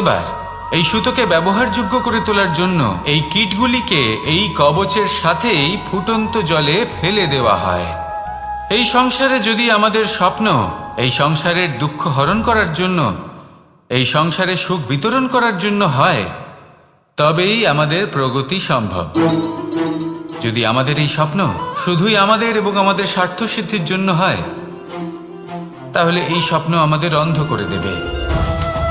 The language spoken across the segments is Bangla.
এবার, এই সুতোকে ব্যবহারযোগ্য করে তোলার জন্য এই কিটগুলিকে এই কবচের সাথেই ফুটন্ত জলে ফেলে দেওয়া হয়। এই সংসারে যদি আমাদের স্বপ্ন এই সংসারের দুঃখ হরণ করার জন্য, এই সংসারে সুখ বিতরণ করার জন্য হয়, তবেই আমাদের প্রগতি সম্ভব। যদি আমাদের এই স্বপ্ন শুধুই আমাদের এবং আমাদের স্বার্থ সিদ্ধির জন্য হয়, তাহলে এই স্বপ্ন আমাদের অন্ধ করে দেবে।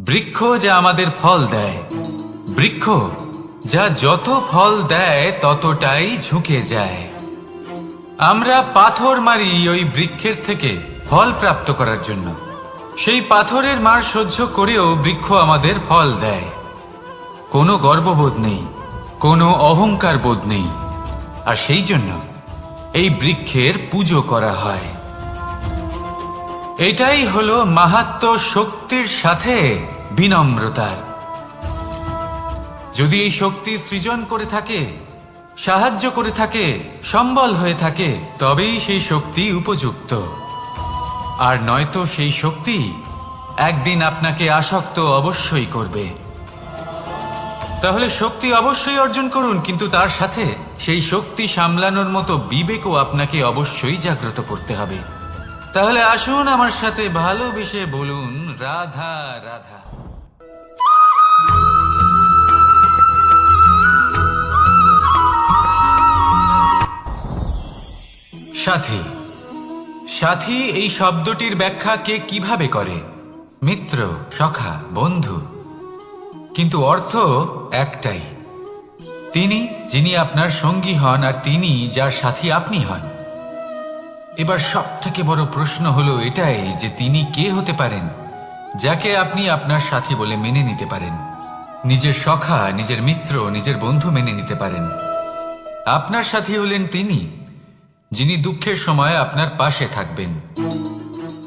বৃক্ষ যা আমাদের ফল দেয়। বৃক্ষ যা যত ফল দেয়, ততটাই ঝুঁকে যায়। আমরা পাথর মারি ওই বৃক্ষের থেকে ফল প্রাপ্ত করার জন্য। সেই পাথরের মার সহ্য করেও বৃক্ষ আমাদের ফল দেয়। কোনো গর্ববোধ নেই, কোনো অহংকার বোধ নেই। আর সেই জন্য এই বৃক্ষের পুজো করা হয়। এটাই হলো মাহাত্ম শক্তির সাথে বিনম্রতার। যদি এই শক্তি সৃজন করে থাকে, সাহায্য করে থাকে, সম্বল হয়ে থাকে, তবেই সেই শক্তি উপযুক্ত। আর নয়তো সেই শক্তি একদিন আপনাকে আসক্ত অবশ্যই করবে। তাহলে শক্তি অবশ্যই অর্জন করুন, কিন্তু তার সাথে সেই শক্তি সামলানোর মতো বিবেকও আপনাকে অবশ্যই জাগ্রত করতে হবে। তাহলে আসুন আমার সাথে ভালোবেসে বলুন, রাধা রাধা। সাথী সাথী, এই শব্দটির ব্যাখ্যা কে কীভাবে করে? মিত্র, সখা, বন্ধু। কিন্তু অর্থ একটাই। তিনি, যিনি আপনার সঙ্গী হন, আর তিনি যার সাথী আপনি হন। এবার সব থেকে বড় প্রশ্ন হলো এটাই যে তিনি কে হতে পারেন, যাকে আপনি আপনার সাথী বলে মেনে নিতে পারেন। নিজের সখা, নিজের মিত্র, নিজের বন্ধু মেনে নিতে পারেন। আপনার সাথী হলেন তিনি, যিনি দুঃখের সময় আপনার পাশে থাকবেন,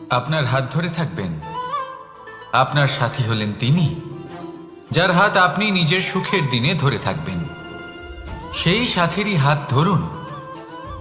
আপনার হাত ধরে থাকবেন। আপনার সাথী হলেন তিনি, যার হাত আপনি নিজের সুখের দিনে ধরে থাকবেন। সেই সাথীরই হাত ধরুন।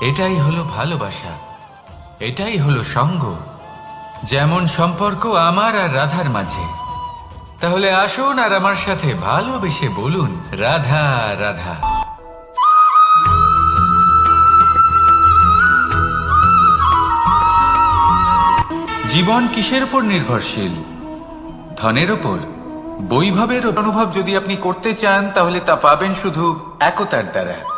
এটাই হলো ভালোবাসা, এটাই হলো সঙ্গ। যেমন সম্পর্ক আমার আর রাধার মাঝে। তাহলে আসুন আর আমার সাথে ভালোবেসে বলুন, রাধা রাধা। জীবন কিসের উপর নির্ভরশীল? ধনের ওপর বৈভবের অনুভব যদি আপনি করতে চান, তাহলে তা পাবেন শুধু একতার দ্বারা।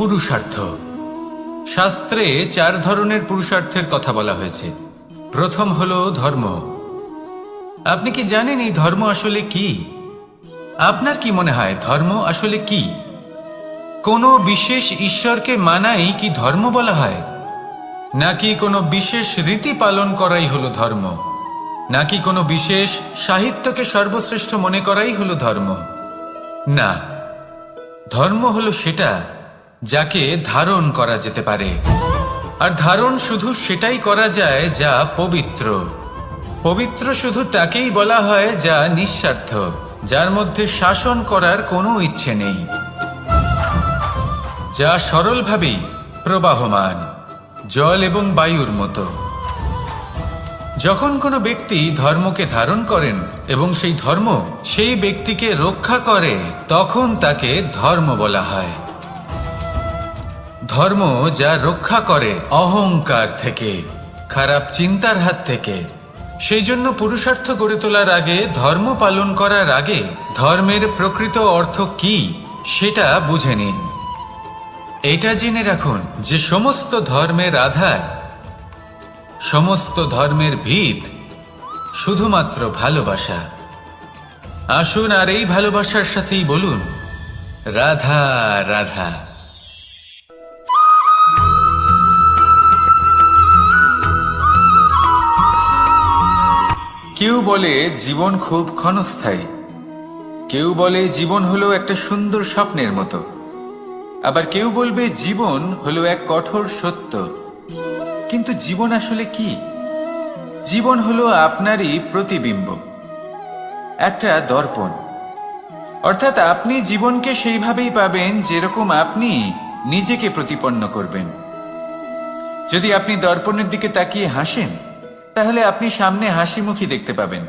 পুরুষার্থ। শাস্ত্রে চার ধরনের পুরুষার্থের কথা বলা হয়েছে। প্রথম হলো ধর্ম। আপনি কি জানেন এই ধর্ম আসলে কি? আপনার কি মনে হয় ধর্ম আসলে কি? কোনো বিশেষ ঈশ্বরকে মানাই কি ধর্ম বলা হয়? নাকি কোনো বিশেষ রীতি পালন করাই হলো ধর্ম? নাকি কোনো বিশেষ সাহিত্যকে সর্বশ্রেষ্ঠ মনে করাই হলো ধর্ম? না। ধর্ম হলো সেটা যাকে ধারণ করা যেতে পারে। আর ধারণ শুধু সেটাই করা যায় যা পবিত্র। পবিত্র শুধু তাকেই বলা হয় যা নিঃস্বার্থ, যার মধ্যে শাসন করার কোনো ইচ্ছে নেই। যা সরলভাবেই প্রবাহমান, জল এবং বায়ুর মতো। যখন কোনো ব্যক্তি ধর্মকে ধারণ করেন এবং সেই ধর্ম সেই ব্যক্তিকে রক্ষা করে, তখন তাকে ধর্ম বলা হয়। ধর্ম যা রক্ষা করে অহংকার থেকে, খারাপ চিন্তার হাত থেকে। সেই জন্য পুরুষার্থ গড়ে তোলার আগে, ধর্ম পালন করার আগে ধর্মের প্রকৃত অর্থ কি, সেটা বুঝে নিন। এটা জেনে রাখুন যে সমস্ত ধর্মের আধার, সমস্ত ধর্মের ভিত শুধুমাত্র ভালোবাসা। আসুন আর এই ভালোবাসার সাথেই বলুন, রাধা রাধা। কেউ বলে জীবন খুব ক্ষণস্থায়ী। কেউ বলে জীবন হলো একটা সুন্দর স্বপ্নের মতো। আবার কেউ বলবে জীবন হলো এক কঠোর সত্য। কিন্তু জীবন আসলে কি? জীবন হলো আপনারই প্রতিবিম্ব। একটা দর্পণ। অর্থাৎ আপনি জীবনকে সেইভাবেই পাবেন যেরকম আপনি নিজেকে প্রতিপন্ন করবেন। যদি আপনি দর্পণের দিকে তাকিয়ে হাসেন তাহলে আপনি সামনে হাসি মুখী দেখতে পাবেন।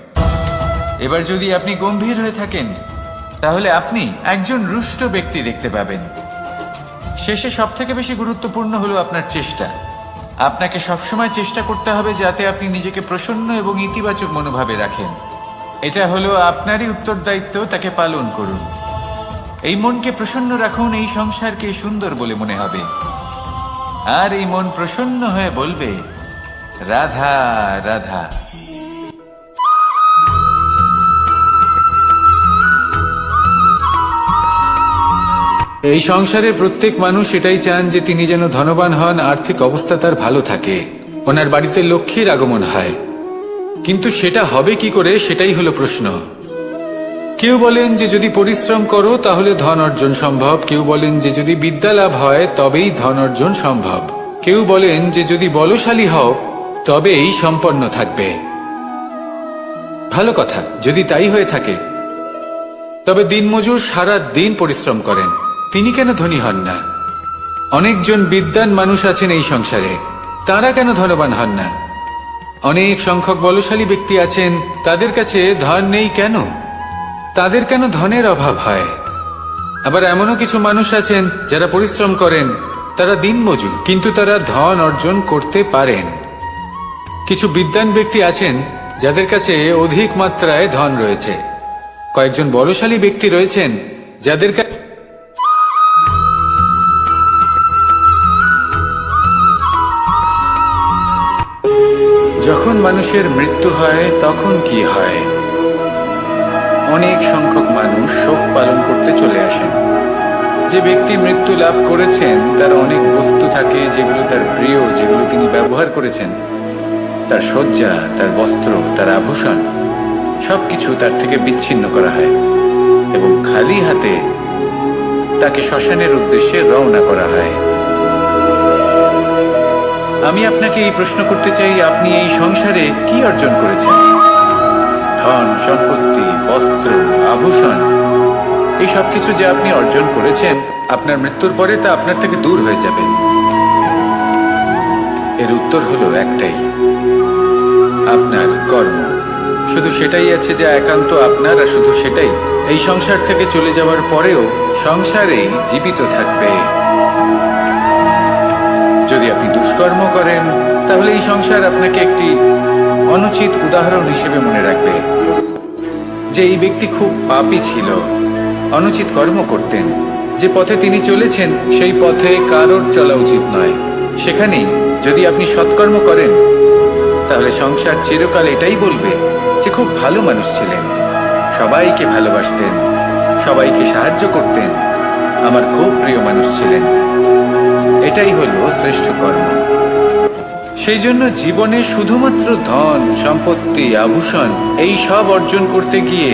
এবার যদি আপনি গম্ভীর হয়ে থাকেন, তাহলে আপনি একজন রুষ্ট ব্যক্তি দেখতে পাবেন। শেষে সব থেকে বেশি গুরুত্বপূর্ণ হলো আপনার চেষ্টা। আপনাকে সবসময় চেষ্টা করতে হবে যাতে আপনি নিজেকে প্রসন্ন এবং ইতিবাচক মনোভাবে রাখেন। এটা হলো আপনারই উত্তরদায়িত্ব, তাকে পালন করুন। এই মনকে প্রসন্ন রাখুন, এই সংসারকে সুন্দর বলে মনে হবে। আর এই মন প্রসন্ন হয়ে বলবে রাধা রাধা। এই সংসারে প্রত্যেক মানুষ এটাই চান যে তিনি যেন ধনবান হন, আর্থিক অবস্থা তার ভালো থাকে। ওনার বাড়িতে লক্ষ্মীর আগমন হয়। কিন্তু সেটা হবে কি করে, সেটাই হলো প্রশ্ন। কেউ বলেন যে যদি পরিশ্রম করো, তাহলে ধন অর্জন সম্ভব। কেউ বলেন যে যদি বিদ্যা লাভ হয়, তবেই ধন অর্জন সম্ভব। কেউ বলেন যে যদি বলশালী হও তবেই সম্পন্ন থাকবে। ভালো কথা, যদি তাই হয়ে থাকে। তবে দিনমজুর সারা দিন পরিশ্রম করেন। তিনি কেন ধনী হন না? অনেকজন বিদ্যান মানুষ আছেন এই সংসারে। তারা কেন ধনবান হন না? অনেক সংখ্যক বলশালী ব্যক্তি আছেন, তাদের কাছে ধন নেই কেন? তাদের কেন ধনের অভাব হয়? আবার এমনও কিছু মানুষ আছেন, যারা পরিশ্রম করেন, তারা দিনমজুর, কিন্তু তারা ধন অর্জন করতে পারেন। কিছু বিদ্যান ব্যক্তি আছেন যাদের কাছে অধিক মাত্রায় ধন রয়েছে। কয়েকজন বলশালী ব্যক্তি রয়েছেন যাদের কাছে যখন মানুষের মৃত্যু হয়, তখন কি হয়? অনেক সংখ্যক মানুষ শোক পালন করতে চলে আসেন। যে ব্যক্তি মৃত্যু লাভ করেছেন, তার অনেক বস্তু থাকে যেগুলো তার প্রিয়, যেগুলো তিনি ব্যবহার করেছেন। তার শয্যা, তার বস্ত্র, তার আভূষণ, সবকিছু তার থেকে বিচ্ছিন্ন করা হয় এবং খালি হাতে তাকে শ্মশানের উদ্দেশ্যে রওনা করা হয়। আমি আপনাকে এই প্রশ্ন করতে চাই, আপনি এই সংসারে কি অর্জন করেছেন? ধন, সম্পত্তি, বস্ত্র, আভূষণ, এই সব কিছু যে আপনি অর্জন করেছেন, আপনার মৃত্যুর পরে তা আপনার থেকে দূর হয়ে যাবে। এর উত্তর হলো একটাই। আপনার কর্ম। শুধু সেটাই আছে যা একান্ত আপনার আর শুধু সেটাই। এই সংসার থেকে চলে যাওয়ার পরেও সংসারেই জীবিত থাকবে। যদি আপনি দুষ্কর্ম করেন, তাহলে এই সংসার আপনাকে একটি অনুচিত উদাহরণ হিসেবে মনে রাখবে। যে এই ব্যক্তি খুব পাপি ছিল, অনুচিত কর্ম করতেন। যে পথে তিনি চলেছেন, সেই পথে কারোর চলা উচিত নয়। সেখানেই যদি আপনি সৎকর্ম করেন, তাহলে সংসার চিরকাল এটাই বলবে যে খুব ভালো মানুষ ছিলেন। সবাইকে ভালোবাসতেন, সবাইকে সাহায্য করতেন, আমার খুব প্রিয় মানুষ ছিলেন। এটাই হলো শ্রেষ্ঠ কর্ম। সেই জন্য জীবনে শুধুমাত্র ধন, সম্পত্তি, আভূষণ, এই সব অর্জন করতে গিয়ে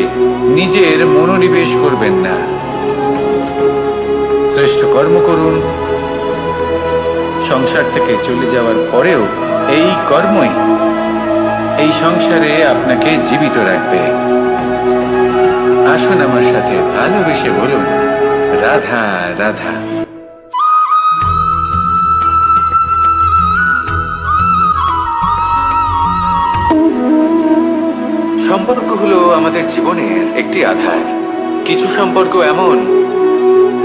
নিজের মনোনিবেশ করবেন না। শ্রেষ্ঠ কর্ম করুন সংসার থেকে চলে যাওয়ার পরেও এই কর্মই এই সংসারে আপনাকে জীবিত রাখবে। আসুন আমার সাথে ভালোবেসে বলুন, রাধা রাধা। সম্পর্ক হলো আমাদের জীবনের একটি আধার। কিছু সম্পর্ক এমন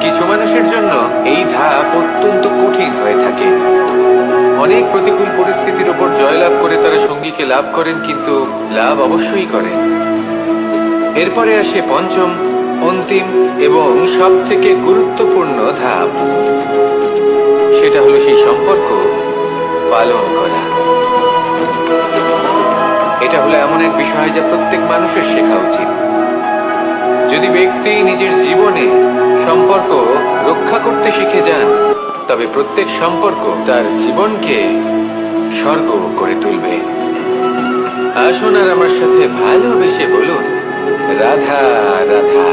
কিছু মানুষের জন্য এই ধাপ অত্যন্ত কঠিন হয়ে থাকে। অনেক প্রতিকূল পরিস্থিতির উপর জয়লাভ করে তারা সঙ্গীকে লাভ করেন, কিন্তু লাভ অবশ্যই করে। এরপরে আসে পঞ্চম, অন্তিম এবং সব থেকে গুরুত্বপূর্ণ ধাপ। সেটা হলো সেই সম্পর্ক পালন করা। এটা হলো এমন এক বিষয় যা প্রত্যেক মানুষের শেখা উচিত। যদি ব্যক্তি নিজের জীবনে সম্পর্ক রক্ষা করতে শিখে যান, তবে প্রত্যেক সম্পর্ক তার জীবনকে স্বর্গ করে তুলবে। আসুন আর আমার সাথে ভালোবেসে বলুন, রাধা রাধা।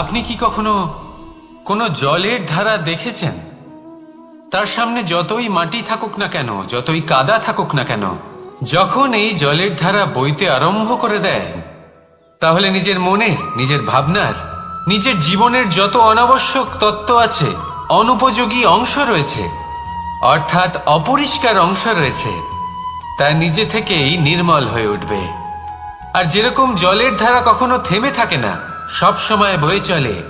আপনি কি কখনো কোনো জলের ধারা দেখেছেন? তার সামনে যতই মাটি থাকুক না কেন, যতই কাদা থাকুক না কেন যখন এই জলের ধারা বইতে আরম্ভ করে দেয়, তাহলে নিজের মনের নিজের ভাবনার, নিজের জীবনের যত অনাবশ্যক তত্ত্ব আছে, অনুপযোগী অংশ রয়েছে, অর্থাৎ অপরিষ্কার অংশ রয়েছে, তা নিজে থেকেই নির্মল হয়ে উঠবে। আর যেরকম জলের ধারা কখনো থেমে থাকে না, সব সময় বয়ে চলে,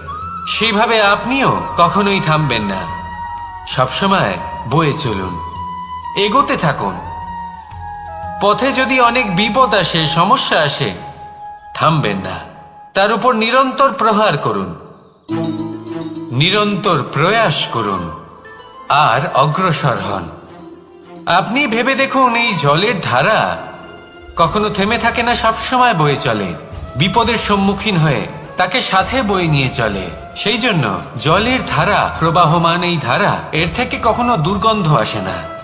সেইভাবে আপনিও কখনোই থামবেন না। সবসময় বয়ে চলুন, এগোতে থাকুন। পথে যদি অনেক বিপদ আসে, সমস্যা আসে, থামবেন না। তার উপর নিরন্তর প্রহার করুন। নিরন্তর প্রয়াস করুন। আর অগ্রসর হন। আপনি ভেবে দেখুন, এই জলের ধারা কখনো থেমে থাকে না, সবসময় বয়ে চলে। বিপদের সম্মুখীন হয়ে তাকে সাথে বয়ে নিয়ে চলে। সেই জন্য জলের ধারা, প্রবাহমান এই ধারা, এর থেকে কখনো দুর্গন্ধ আসে না।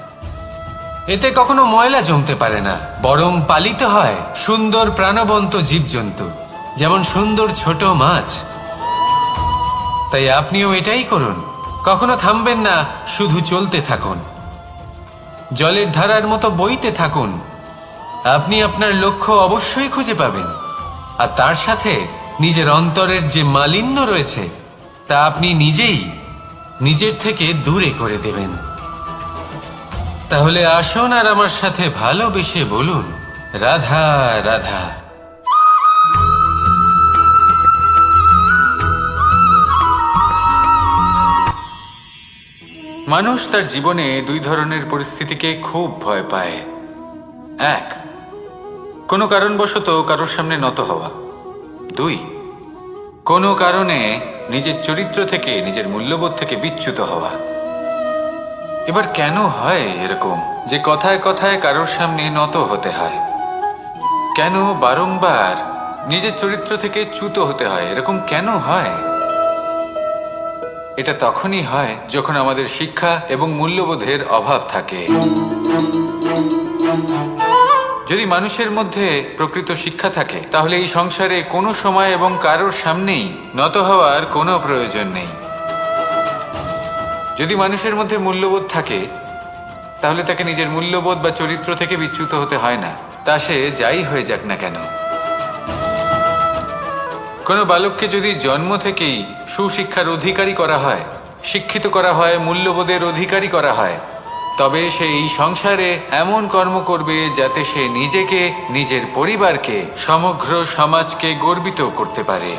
এতে কখনো ময়লা জমতে পারে না, বরং পালিত হয় সুন্দর প্রাণবন্ত জীবজন্তু, যেমন সুন্দর ছোট মাছ। তাই আপনিও এটাই করুন, কখনো থামবেন না, শুধু চলতে থাকুন। জলের ধারার মতো বইতে থাকুন, আপনি আপনার লক্ষ্য অবশ্যই খুঁজে পাবেন। আর তার সাথে নিজের অন্তরের যে মালিন্য রয়েছে, তা আপনি নিজেই, নিজের থেকে দূরে করে দেবেন। তাহলে আসুন আর আমার সাথে ভালোবেসে বলুন। রাধা রাধা। মানুষ তার জীবনে দুই ধরনের পরিস্থিতিকে খুব ভয় পায়। এক, কোনো কারণবশত কারোর সামনে নত হওয়া। দুই, কোনো কারণে নিজের চরিত্র থেকে নিজের মূল্যবোধ থেকে বিচ্যুত হওয়া। এবার কেন হয় এরকম? যে কথায় কথায় কারোর সামনে নত হতে হয়। কেন বারংবার নিজের চরিত্র থেকে চ্যুত হতে হয়? এরকম কেন হয়? এটা তখনই হয় যখন আমাদের শিক্ষা এবং মূল্যবোধের অভাব থাকে। যদি মানুষের মধ্যে প্রকৃত শিক্ষা থাকে, তাহলে এই সংসারে কোনো সময় এবং কারোর সামনেই নত হওয়ার কোনো প্রয়োজন নেই। যদি মানুষের মধ্যে মূল্যবোধ থাকে, তাহলে তাকে নিজের মূল্যবোধ বা চরিত্র থেকে বিচ্যুত হতে হয় না। তা সে যাই হয়ে যাক না কেন। কোনো বালককে যদি জন্ম থেকেই সুশিক্ষার অধিকারী করা হয়, শিক্ষিত করা হয়, মূল্যবোধের অধিকারী করা হয়, তবে সে এই সংসারে এমন কর্ম করবে যাতে সে নিজেকে, নিজের পরিবারকে, সমগ্র সমাজকে গর্বিত করতে পারে।